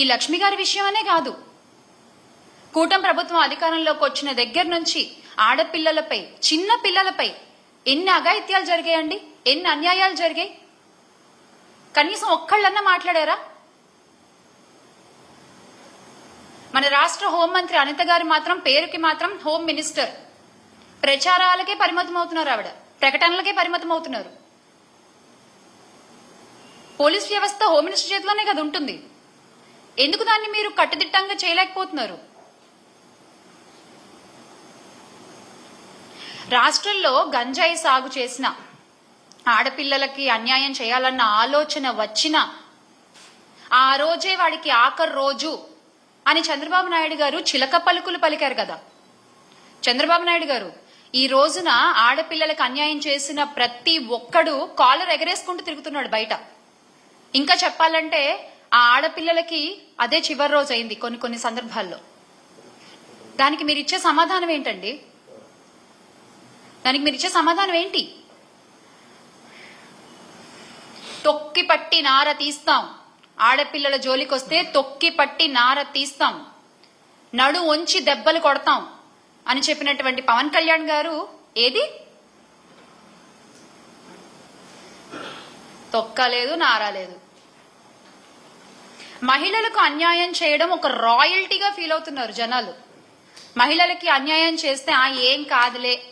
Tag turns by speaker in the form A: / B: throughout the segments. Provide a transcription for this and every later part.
A: ఈ లక్ష్మి గారి విషయమనే కాదు. కూటమి ప్రభుత్వం అధికారంలోకి వచ్చిన దగ్గర నుంచి ఆడపిల్లలపై చిన్న పిల్లలపై ఎన్ని అఘాయిత్యాలు జరిగాయండి? ఎన్ని అన్యాయాలు జరిగాయి? కనీసం ఒక్కళ్ళన్నా మాట్లాడారా? మన రాష్ట్ర హోంమంత్రి అనిత గారు మాత్రం పేరుకి మాత్రం హోమ్ మినిస్టర్. ప్రచారాలకే పరిమితం అవుతున్నారు ఆవిడ. ప్రకటనలకే పరిమితం అవుతున్నారు పోలీస్ వ్యవస్థ హోమ్ మినిస్టర్ చేతిలోనే కదా ఉంటుంది. ఎందుకు దాన్ని మీరు కట్టుదిట్టంగా చేయలేకపోతున్నారు? రాష్ట్రంలో గంజాయి సాగు చేసిన ఆడపిల్లలకి అన్యాయం చేయాలన్న ఆలోచన వచ్చిన ఆ రోజే వాడికి ఆఖరి రోజు అని చంద్రబాబు నాయుడు గారు చిలక పలుకులు పలికారు కదా. చంద్రబాబు నాయుడు గారు ఈ రోజున ఆడపిల్లలకు అన్యాయం చేసిన ప్రతి ఒక్కడు కాలర్ ఎగరేసుకుంటూ తిరుగుతున్నాడు బయట. ఇంకా చెప్పాలంటే ఆ ఆడపిల్లలకి అదే చివరి రోజు అయింది కొన్ని కొన్ని సందర్భాల్లో. దానికి మీరు ఇచ్చే సమాధానం ఏంటండి? దానికి మీరు ఇచ్చే సమాధానం ఏంటి? తొక్కి పట్టి నార తీస్తాం. ఆడపిల్లల జోలికొస్తే తొక్కి పట్టి నార తీస్తాం. నడు వంచి దెబ్బలు కొడతాం అని చెప్పినటువంటి పవన్ కళ్యాణ్ గారు ఏది? తొక్కలేదు నారాలేదు. మహిళలకు అన్యాయం చేయడం ఒక రాయల్టీగా ఫీల్ అవుతున్నారు జనాలు. మహిళలకి అన్యాయం చేస్తే ఆ ఏం కాదులే.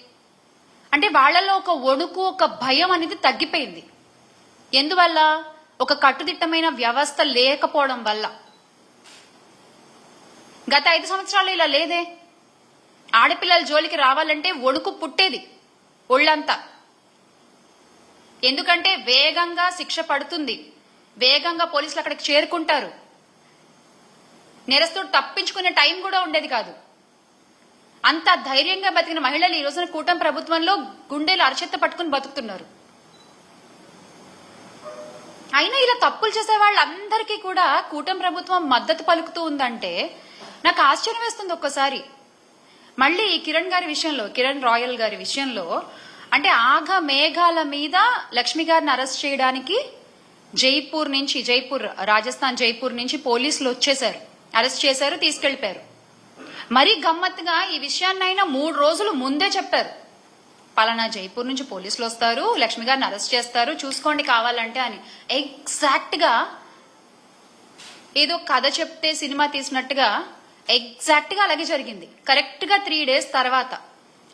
A: అంటే వాళ్ళలో ఒక వణుకు ఒక భయం అనేది తగ్గిపోయింది. ఎందువల్ల? ఒక కట్టుదిట్టమైన వ్యవస్థ లేకపోవడం వల్ల. గత ఐదు సంవత్సరాలు ఇలా లేదే. ఆడపిల్లల జోలికి రావాలంటే ఒడుకు పుట్టేది ఒళ్ళంతా. ఎందుకంటే వేగంగా శిక్ష పడుతుంది. వేగంగా పోలీసులు అక్కడికి చేరుకుంటారు. నేరస్తుడు తప్పించుకునే టైం కూడా ఉండేది కాదు. అంత ధైర్యంగా బతికిన మహిళలు ఈ రోజున కూటమి ప్రభుత్వంలో గుండెలు అరచెత్త పట్టుకుని బతుకుతున్నారు. అయినా ఇలా తప్పులు చేసే వాళ్ళందరికీ కూడా కూటమి ప్రభుత్వం మద్దతు పలుకుతూ ఉందంటే నాకు ఆశ్చర్యం వేస్తుంది ఒక్కసారి. మళ్ళీ ఈ కిరణ్ గారి విషయంలో కిరణ్ రాయల్ గారి విషయంలో అంటే ఆఘ మేఘాల మీద లక్ష్మి గారిని అరెస్ట్ చేయడానికి జైపూర్ నుంచి జైపూర్ రాజస్థాన్ జైపూర్ నుంచి పోలీసులు వచ్చేశారు. అరెస్ట్ చేశారు తీసుకెళ్ళిపోయారు మరీ గమ్మత్తుగా ఈ విషయాన్నైనా మూడు రోజులు ముందే చెప్పారు. పలానా జైపూర్ నుంచి పోలీసులు వస్తారు లక్ష్మి గారిని అరెస్ట్ చేస్తారు చూసుకోండి కావాలంటే అని. ఎగ్జాక్ట్గా ఏదో కథ చెప్తే సినిమా తీసినట్టుగా ఎగ్జాక్ట్గా అలాగే జరిగింది. కరెక్ట్గా త్రీ డేస్ తర్వాత.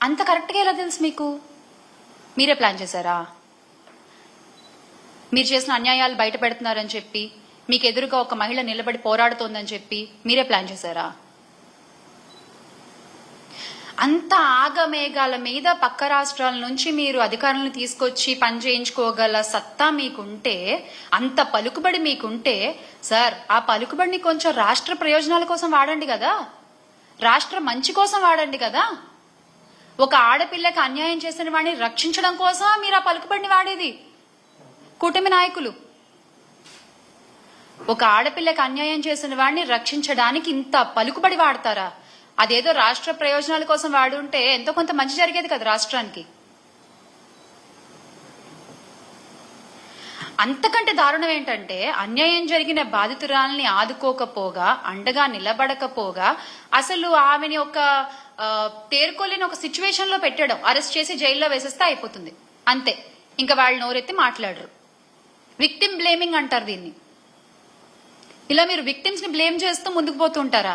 A: అంత కరెక్ట్గా ఎలా తెలుసు మీకు? మీరే ప్లాన్ చేశారా? మీరు చేసిన అన్యాయాలు బయట పెడుతున్నారని చెప్పి మీకు ఎదురుగా ఒక మహిళ నిలబడి పోరాడుతోందని చెప్పి మీరే ప్లాన్ చేశారా? అంత ఆగమేఘాల మీద పక్క రాష్ట్రాల నుంచి మీరు అధికారులను తీసుకొచ్చి పని చేయించుకోగల సత్తా మీకుంటే అంత పలుకుబడి మీకుంటే సార్ ఆ పలుకుబడిని కొంచెం రాష్ట్ర ప్రయోజనాల కోసం వాడండి కదా? రాష్ట్ర మంచి కోసం వాడండి కదా? ఒక ఆడపిల్లకి అన్యాయం చేసిన వాడిని రక్షించడం కోసం మీరు ఆ పలుకుబడిని వాడేది. కూటమి నాయకులు. ఒక ఆడపిల్లకి అన్యాయం చేసిన వాడిని రక్షించడానికి ఇంత పలుకుబడి వాడతారా? అదేదో రాష్ట్ర ప్రయోజనాల కోసం వాడుంటే ఎంతో కొంత మంచి జరిగేది కదా రాష్ట్రానికి. అంతకంటే దారుణం ఏంటంటే అన్యాయం జరిగిన బాధితురాల్ని ఆదుకోకపోగా అండగా నిలబడకపోగా అసలు ఆమెని ఒక తేరుకోలేని ఒక సిచ్యువేషన్లో పెట్టడం అరెస్ట్ చేసి జైల్లో వేసేస్తే అయిపోతుంది. అంతే. ఇంకా వాళ్ళు నోరెత్తి మాట్లాడరు. విక్టిమ్ బ్లేమింగ్ అంటారు దీన్ని. ఇలా మీరు విక్టిమ్స్ని బ్లేమ్ చేస్తూ ముందుకు పోతుంటారా?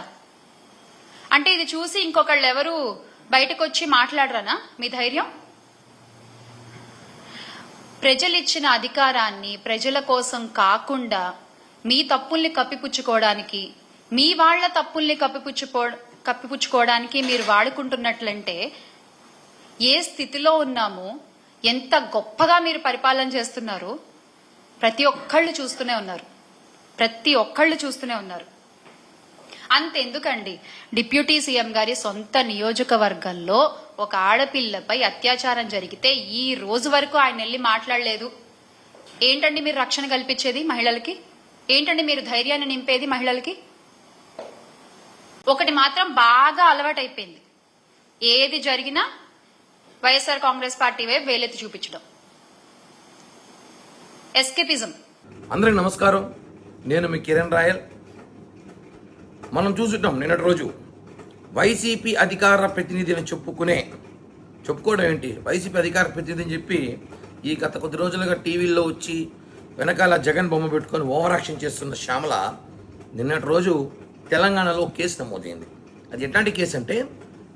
A: అంటే ఇది చూసి ఇంకొకళ్ళు ఎవరు బయటకు వచ్చి మాట్లాడరానా? మీ ధైర్యం? ప్రజలిచ్చిన అధికారాన్ని ప్రజల కోసం కాకుండా మీ తప్పుల్ని కప్పిపుచ్చుకోవడానికి మీ వాళ్ళ తప్పుల్ని కప్పిపుచ్చుకో కప్పిపుచ్చుకోవడానికి మీరు వాడుకుంటున్నట్లంటే ఏ స్థితిలో ఉన్నామో ఎంత గొప్పగా మీరు పరిపాలన చేస్తున్నారు ప్రతి ఒక్కళ్ళు చూస్తూనే ఉన్నారు. ప్రతి ఒక్కళ్ళు చూస్తూనే ఉన్నారు. అంతెందుకండి? డిప్యూటీ సీఎం గారి సొంత నియోజకవర్గంలో ఒక ఆడపిల్లపై అత్యాచారం జరిగితే ఈ రోజు వరకు ఆయన వెళ్ళి మాట్లాడలేదు. ఏంటండి మీరు రక్షణ కల్పించేది మహిళలకి? ఏంటండి మీరు ధైర్యాన్ని నింపేది మహిళలకి? ఒకటి మాత్రం బాగా అలవాటైపోయింది. ఏది జరిగినా వైఎస్ఆర్ కాంగ్రెస్ పార్టీ వైపు వేలెత్తి చూపించడం. ఎస్కేపిజం
B: అందరికి నమస్కారం. నేను మీ కిరణ్ రాయల్. మనం చూసుంటాం నిన్నటి రోజు వైసీపీ అధికార ప్రతినిధి అని చెప్పుకునే చెప్పుకోవడం ఏంటి? వైసీపీ అధికార ప్రతినిధి అని చెప్పి ఈ గత కొద్ది రోజులుగా టీవీల్లో వచ్చి వెనకాల జగన్ బొమ్మ పెట్టుకొని ఓవర్ యాక్షన్ చేస్తున్న శ్యామల నిన్నటి రోజు తెలంగాణలో కేసు నమోదైంది. అది ఎట్లాంటి కేసు అంటే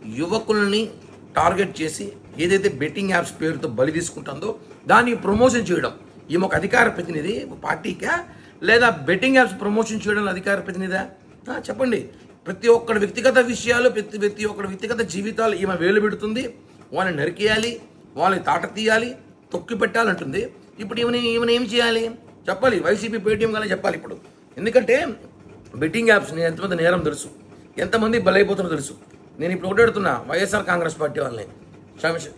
B: యువకుల్ని టార్గెట్ చేసి ఏదైతే బెట్టింగ్ యాప్స్ పేరుతో బలి తీసుకుంటుందో దాన్ని ప్రమోషన్ చేయడం. ఈమె ఒక అధికార ప్రతినిధి ఒక పార్టీకా? లేదా బెట్టింగ్ యాప్స్ ప్రమోషన్ చేయడంలో అధికార ప్రతినిధా? చెప్పండి. ప్రతి ఒక్కడి వ్యక్తిగత విషయాలు ప్రతి ప్రతి ఒక్కడి వ్యక్తిగత జీవితాలు ఈమె వేలు పెడుతుంది. వాళ్ళని నరికేయాలి వాళ్ళని తాట తీయాలి తొక్కి పెట్టాలంటుంది. ఇప్పుడు ఈమె ఈమెను ఏం చేయాలి? చెప్పాలి. వైసీపీ పేటీఎం కానీ చెప్పాలి ఇప్పుడు. ఎందుకంటే బెట్టింగ్ యాప్స్ నేను ఎంతమంది నేరం తెలుసు. ఎంతమంది బలైపోతున్నా తెలుసు. నేను ఇప్పుడు ఒకటి వైఎస్ఆర్ కాంగ్రెస్ పార్టీ వాళ్ళని.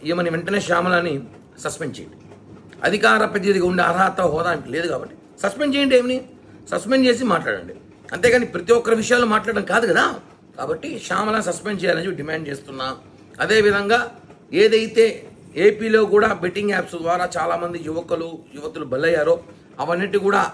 B: ఈమెని వెంటనే శ్యామలని సస్పెండ్ చేయండి. అధికార ప్రతినిధిగా ఉండే అర్హత హోదా లేదు కాబట్టి. సస్పెండ్ చేయండి ఏమిని? సస్పెండ్ చేసి మాట్లాడండి. అంతేగాని ప్రతి ఒక్కరి విషయాలు మాట్లాడడం కాదు కదా? కాబట్టి శ్యామల సస్పెండ్ చేయాలని డిమాండ్ చేస్తున్నా. అదేవిధంగా ఏదైతే ఏపీలో కూడా బెట్టింగ్ యాప్స్ ద్వారా చాలామంది యువకులు యువతులు బలయ్యారో అవన్నిటి కూడా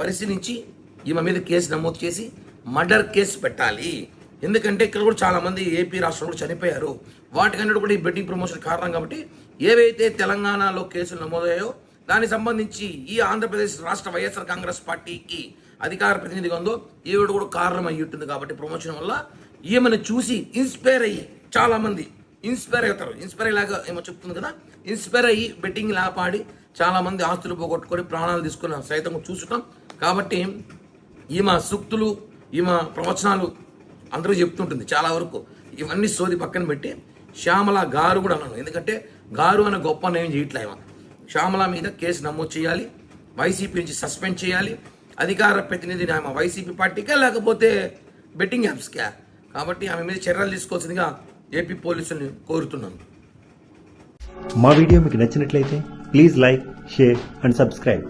B: పరిశీలించి ఈమె మీద కేసు నమోదు చేసి మర్డర్ కేసు పెట్టాలి. ఎందుకంటే ఇక్కడ కూడా చాలామంది ఏపీ రాష్ట్రంలో చనిపోయారు. వాటికన్నిటి కూడా ఈ బెట్టింగ్ ప్రమోషన్ కారణం కాబట్టి ఏవైతే తెలంగాణలో కేసులు నమోదయ్యాయో దానికి సంబంధించి ఈ ఆంధ్రప్రదేశ్ రాష్ట్ర వైఎస్ఆర్ కాంగ్రెస్ పార్టీకి అధికార ప్రతినిధిగా ఉందో ఈవిడ కూడా కారణం అయ్యి ఉంటుంది కాబట్టి ప్రమోషన్ వల్ల ఈమెను చూసి ఇన్స్పైర్ అయ్యి చాలామంది ఇన్స్పైర్ అవుతారు. ఇన్స్పైర్ అయ్యేలాగా ఏమో చెప్తుంది కదా? ఇన్స్పైర్ అయ్యి బెట్టింగ్ లాపాడి చాలామంది ఆస్తులు పోగొట్టుకొని ప్రాణాలు తీసుకున్న సైతం చూసుకుంటాం కాబట్టి ఈమె సూక్తులు ఈమె ప్రవచనాలు అందరూ చెప్తుంటుంది చాలా వరకు. ఇవన్నీ సోది పక్కన పెట్టి శ్యామల గారు కూడా అన్నాను ఎందుకంటే గారు అనే గొప్ప నేను చేయట్లే శ్యామల మీద కేసు నమోదు చేయాలి వైసీపీ నుంచి సస్పెండ్ చేయాలి అధికార ప్రతినిధిని ఆమె వైసీపీ పార్టీకే లేకపోతే బెట్టింగ్ యాప్స్కే? కాబట్టి ఆమె మీద చర్యలు తీసుకోవాల్సిందిగా ఏపీ పోలీసుల్ని కోరుతున్నాను.
C: మా వీడియో మీకు నచ్చినట్లయితే please like share and subscribe.